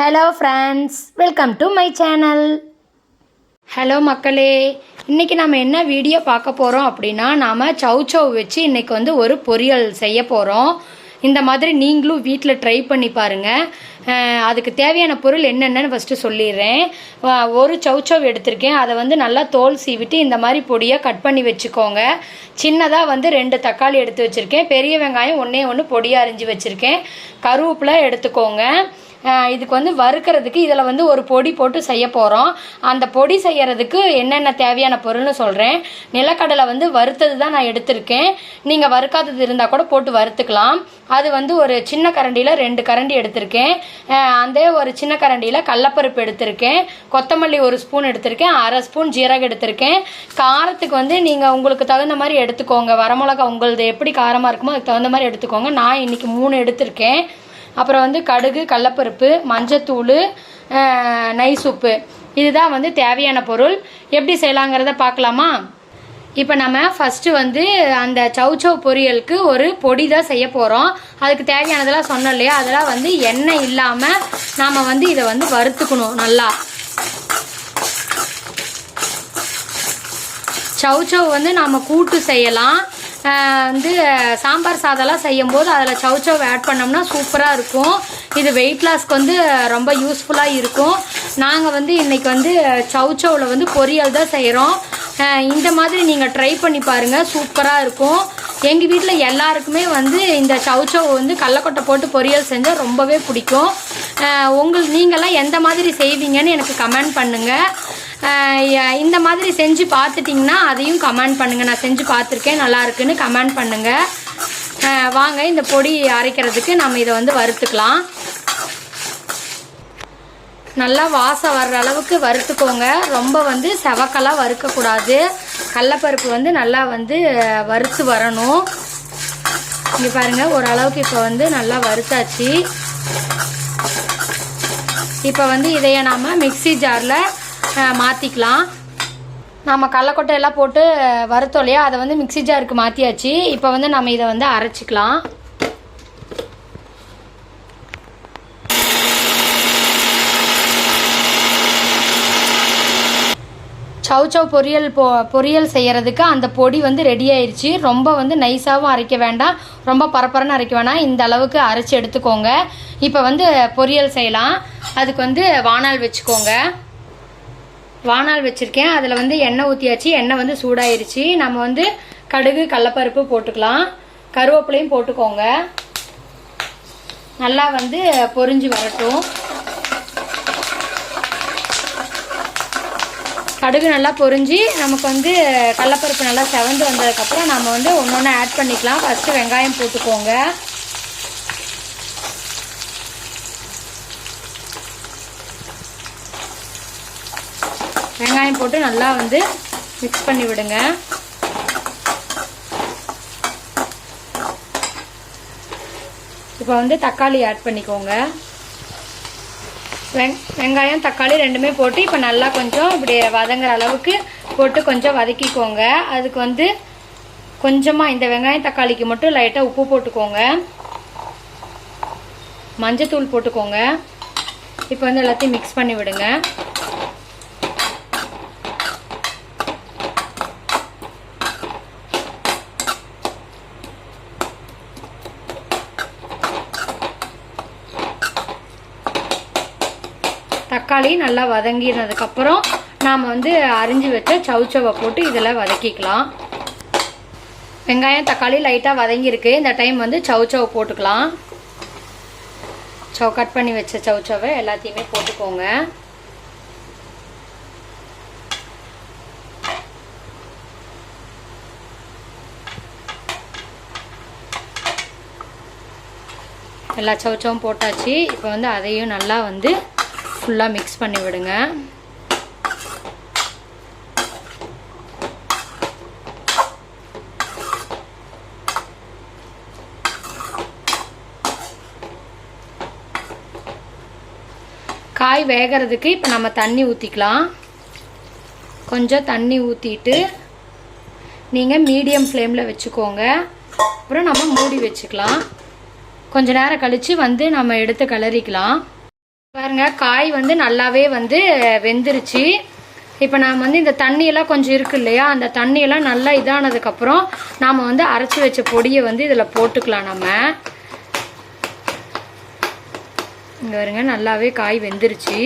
Hello friends welcome to my channel hello மக்களே. இன்றைக்கி நம்ம என்ன வீடியோ பார்க்க போகிறோம் அப்படின்னா நாம் சவு சவு வச்சு இன்றைக்கி வந்து ஒரு பொரியல் செய்ய போகிறோம் இந்த மாதிரி நீங்களும் வீட்டில் ட்ரை பண்ணி பாருங்கள் அதுக்கு தேவையான பொருள் என்னென்னு ஃபஸ்ட்டு சொல்லிடுறேன். ஒரு சவுச்சவ் எடுத்திருக்கேன். அதை வந்து நல்லா தோல் சீவிட்டு இந்த மாதிரி பொடியாக கட் பண்ணி வச்சுக்கோங்க. சின்னதாக வந்து ரெண்டு தக்காளி எடுத்து வச்சுருக்கேன். பெரிய வெங்காயம் ஒன்றே ஒன்று பொடியாக அரிஞ்சு வச்சுருக்கேன். கருவேப்பிலை எடுத்துக்கோங்க. இதுக்கு வந்து வறுக்கிறதுக்கு இதில் வந்து ஒரு பொடி போட்டு செய்ய போகிறோம் அந்த பொடி செய்யறதுக்கு என்னென்ன தேவையான பொருள்னு சொல்கிறேன் நிலக்கடலை வந்து வறுத்தது தான் நான் எடுத்திருக்கேன். நீங்கள் வறுக்காதது இருந்தால் கூட போட்டு வறுத்துக்கலாம். அது வந்து ஒரு சின்ன கரண்டியில் ரெண்டு கரண்டி எடுத்திருக்கேன். அந்த ஒரு சின்ன கரண்டியில் கடலப்பருப்பு எடுத்திருக்கேன். கொத்தமல்லி ஒரு ஸ்பூன் எடுத்திருக்கேன். அரை ஸ்பூன் ஜீரகம் எடுத்திருக்கேன். காரத்துக்கு வந்து நீங்கள் உங்களுக்கு தகுந்த மாதிரி எடுத்துக்கோங்க. வரமிளகா உங்களது எப்படி காரமாக இருக்குமோ அதுக்கு தகுந்த மாதிரி எடுத்துக்கோங்க. நான் இன்னைக்கு மூணு எடுத்திருக்கேன். அப்புறம் வந்து கடுகு கடலப்பருப்பு மஞ்சத்தூள் நெய் நைஸ் உப்பு இதுதான் வந்து தேவையான பொருள். எப்படி செய்யலாங்கிறத பார்க்கலாமா? இப்போ நம்ம ஃபஸ்ட்டு வந்து அந்த சவுச்சவ் பொரியலுக்கு ஒரு பொடி தான் செய்ய போகிறோம் அதுக்கு தேவையானதெல்லாம் சொன்னோம் இல்லையா? அதெல்லாம் வந்து எண்ணெய் இல்லாமல் நாம் வந்து இதை வந்து வறுத்துக்கணும் நல்லா. சவுச்சவ் வந்து நாம் கூட்டு செய்யலாம். வந்து சாம்பார் சாதம்லாம் செய்யும் போது அதில் சவுச்சவ் ஆட் பண்ணோம்னா சூப்பராக இருக்கும். இது வெயிட் லாஸ்க்கு வந்து ரொம்ப யூஸ்ஃபுல்லாக இருக்கும். நாங்கள் வந்து இன்றைக்கி வந்து சவுச்சவில் வந்து பொரியல் தான் செய்கிறோம் இந்த மாதிரி நீங்கள் ட்ரை பண்ணி பாருங்கள் சூப்பராக இருக்கும். எங்கள் வீட்டில் எல்லாருக்குமே வந்து இந்த சவுச்சவ் வந்து கடலக்கொட்டை போட்டு பொரியல் செஞ்சால் ரொம்பவே பிடிக்கும். உங்கள் நீங்கள்லாம் எந்த மாதிரி செய்வீங்கன்னு எனக்கு கமெண்ட் பண்ணுங்கள் இந்த மாதிரி செஞ்சு பார்த்துட்டிங்கன்னா அதையும் கமெண்ட் பண்ணுங்கள் நான் செஞ்சு பார்த்துருக்கேன் நல்லா இருக்குன்னு கமெண்ட் பண்ணுங்கள் வாங்க இந்த பொடி அரைக்கிறதுக்கு நம்ம இதை வந்து வறுத்துக்கலாம். நல்லா வாசம் வர்ற அளவுக்கு வறுத்துக்கோங்க. ரொம்ப வந்து செவக்கெல்லாம் வறுக்கக்கூடாது. கடலப்பருப்பு வந்து நல்லா வந்து வறுத்து வரணும். இங்கே பாருங்கள் ஓரளவுக்கு இப்போ வந்து நல்லா வறுத்தாச்சு. இப்போ வந்து இதையே நாம் மிக்ஸி ஜாரில் மாற்றிக்கலாம் நம்ம கடலக்கொட்டையெல்லாம் போட்டு அஹ், வறுத்தோம் இல்லையா? அதை வந்து மிக்ஸி ஜாருக்கு மாற்றியாச்சு இப்போ வந்து நம்ம இதை வந்து அரைச்சிக்கலாம். சவ் சவ் பொரியல் பொ பொரியல் செய்கிறதுக்கு அந்த பொடி வந்து ரெடி ஆயிடுச்சு ரொம்ப வந்து நைஸாகவும் அரைக்க வேண்டாம். ரொம்ப பரப்பரன்னு அரைக்க வேணாம். இந்த அளவுக்கு அரைச்சி எடுத்துக்கோங்க. இப்போ வந்து பொரியல் செய்யலாம். அதுக்கு வந்து வானால் வச்சுக்கோங்க. வானால் வச்சுருக்கேன். அதில் வந்து எண்ணெய் ஊற்றியாச்சு எண்ணெய் வந்து சூடாயிருச்சு. நம்ம வந்து கடுகு கடலப்பருப்பு போட்டுக்கலாம். கருவேப்பிலையும் போட்டுக்கோங்க. நல்லா வந்து பொரிஞ்சு வரட்டும். கடுகு நல்லா பொரிஞ்சு நமக்கு வந்து கடலப்பருப்பு நல்லா செவந்து வந்ததுக்கப்புறம் நம்ம வந்து ஒன்று ஒன்று ஆட் பண்ணிக்கலாம். ஃபஸ்ட்டு வெங்காயம் போட்டுக்கோங்க. வெங்காயம் போட்டு நல்லா வந்து மிக்ஸ் பண்ணி விடுங்க. இப்போ வந்து தக்காளி ஆட் பண்ணிக்கோங்க. வெங் வெங்காயம் தக்காளி ரெண்டுமே போட்டு இப்போ நல்லா கொஞ்சம் இப்படி வதங்குற அளவுக்கு போட்டு கொஞ்சம் வதக்கிக்கோங்க. அதுக்கு வந்து கொஞ்சமாக இந்த வெங்காயம் தக்காளிக்கு மட்டும் லைட்டாக உப்பு போட்டுக்கோங்க. மஞ்சத்தூள் போட்டுக்கோங்க. இப்போ வந்து எல்லாத்தையும் மிக்ஸ் பண்ணி விடுங்க. தக்காளி நல்லா வதங்கினதுக்கப்புறம் நாம் வந்து அரிஞ்சு வச்ச சவுச்சவை போட்டு இதில் வதக்கிக்கலாம். வெங்காயம் தக்காளி லைட்டாக வதங்கியிருக்கு. இந்த டைம் வந்து சவுச்சவை போட்டுக்கலாம். சவ் கட் பண்ணி வச்ச சவுச்சவை எல்லாத்தையுமே போட்டுக்கோங்க. எல்லா சவுச்சவும் போட்டாச்சு. இப்போ வந்து அதையும் நல்லா வந்து ஃபுல்லாக மிக்ஸ் பண்ணி விடுங்க. காய் வேகிறதுக்கு இப்போ நம்ம தண்ணி ஊற்றிக்கலாம் கொஞ்சம் தண்ணி ஊற்றிட்டு நீங்கள் மீடியம் ஃப்ளேமில் வச்சுக்கோங்க. அப்புறம் நம்ம மூடி வச்சுக்கலாம். கொஞ்சம் நேரம் கழித்து வந்து நம்ம எடுத்து கிளறிக்கலாம் பாருங்க காய் வந்து நல்லாவே வந்து வெந்துருச்சு. இப்போ நாம் வந்து இந்த தண்ணியெல்லாம் கொஞ்சம் இருக்கு இல்லையா? அந்த தண்ணியெல்லாம் நல்லா இதானதுக்கப்புறம் நாம் வந்து அரைச்சி வச்ச பொடியை வந்து இதில் போட்டுக்கலாம் நம்ம. இங்கே வருங்க நல்லாவே காய் வெந்துருச்சு.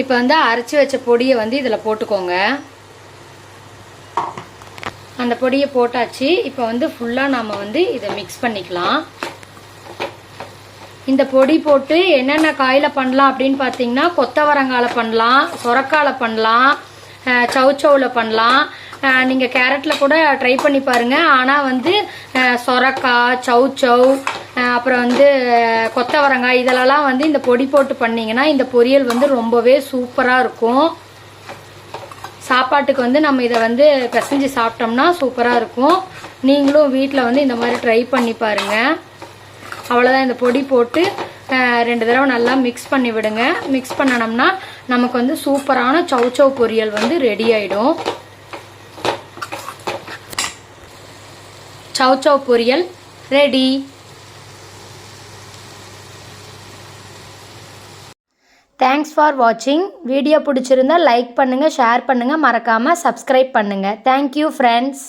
இப்போ வந்து அரைச்சி வச்ச பொடியை வந்து இதில் போட்டுக்கோங்க. அந்த பொடியை போட்டாச்சு. இப்போ வந்து ஃபுல்லாக நாம் வந்து இதை மிக்ஸ் பண்ணிக்கலாம். இந்த பொடி போட்டு என்னென்ன காயில் பண்ணலாம் அப்படின்னு பார்த்தீங்கன்னா கொத்தவரங்கால பண்ணலாம் சொரக்கால பண்ணலாம் அஹ் சௌச்சௌவில் பண்ணலாம். நீங்கள் கேரட்டில் கூட ட்ரை பண்ணி பாருங்கள் ஆனால் வந்து சொரக்காய் சவுச்சவ் அப்புறம் வந்து கொத்தவரங்காய் இதெல்லாம் வந்து இந்த பொடி போட்டு பண்ணீங்கன்னா இந்த பொரியல் வந்து ரொம்பவே சூப்பராக இருக்கும். சாப்பாட்டுக்கு வந்து நம்ம இதை வந்து பிசைஞ்சு சாப்பிட்டோம்னா சூப்பராக இருக்கும். நீங்களும் வீட்டில் வந்து இந்த மாதிரி ட்ரை பண்ணி பாருங்கள் அவ்வளோதான் இந்த பொடி போட்டு ரெண்டு தடவை நல்லா மிக்ஸ் பண்ணி விடுங்க. மிக்ஸ் பண்ணனோம்னா நமக்கு வந்து சூப்பரான சௌச்சௌ பொரியல் வந்து ரெடி ஆயிடும். சௌச்சௌ பொரியல் ரெடி தேங்க்ஸ் ஃபார் வாட்சிங் வீடியோ பிடிச்சிருந்தா லைக் பண்ணுங்கள் ஷேர் பண்ணுங்கள் மறக்காமல் சப்ஸ்கிரைப் பண்ணுங்கள் தேங்க்யூ ஃப்ரெண்ட்ஸ்